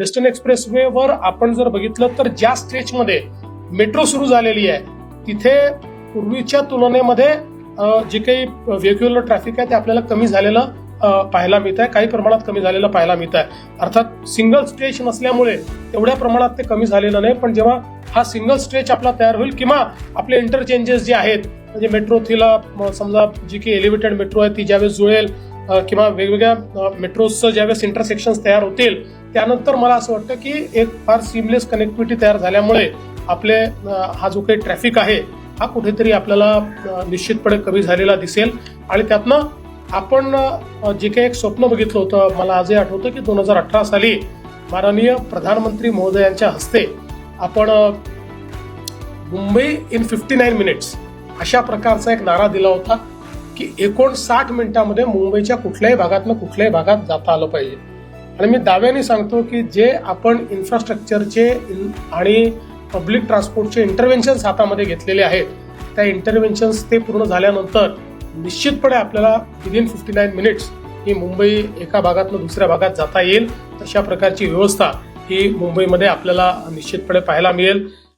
Western express वर आपण जर बघितलं तर ज्या स्ट्रेचमध्ये मेट्रो सुरू झालेली आहे तिथे पूर्वीच्या तुलनेमध्ये जे काही व्हेक्युलर ट्रॅफिक आहे ते आपल्याला कमी झालेलं पाहायला मिळत आहे काही प्रमाणात कमी झालेलं पाहायला मिळत आहे अर्थात सिंगल स्ट्रेच नसल्यामुळे तेवढ्या प्रमाणात ते कमी झालेलं नाही. पण जेव्हा हा सिंगल स्ट्रेच आपला तयार होईल किंवा आपले इंटरचेंजेस जे आहेत म्हणजे मेट्रो थिला समजा जी काही एलिव्हेटेड मेट्रो आहे ती ज्यावेळेस जुळेल किंवा वेगवेगळ्या मेट्रोजचं ज्यावेळेस इंटरसेक्शन तयार होतील त्यानंतर मला असं वाटतं की एक फार सिमलेस कनेक्टिव्हिटी तयार झाल्यामुळे आपले हा जो काही ट्रॅफिक आहे हा कुठेतरी आपल्याला निश्चितपणे कमी झालेला दिसेल. आणि त्यातनं आपण जे काही एक स्वप्न बघितलं होतं मला आजही आठवतं की दोन हजार अठरा साली माननीय प्रधानमंत्री महोदयांच्या हस्ते आपण Mumbai in fifty nine minutes अशा प्रकारचा एक नारा दिला होता. की एकोणसाठ मिनिटामध्ये मुंबईच्या कुठल्याही भागातनं कुठल्याही भागात जाता आलं पाहिजे. आणि मी दाव्याने सांगतो की जे आपण इन्फ्रास्ट्रक्चरचे आणि पब्लिक ट्रान्सपोर्टचे इंटरव्हेन्शन्स हातामध्ये घेतलेले आहेत त्या इंटरव्हेन्शन्स ते पूर्ण झाल्यानंतर निश्चितपणे आपल्याला विदिन फिफ्टी नाईन मिनिट्स ही मुंबई एका भागातून दुसऱ्या भागात जाता येईल. तशा प्रकारची व्यवस्था ही मुंबईमध्ये आपल्याला निश्चितपणे पाहायला मिळेल.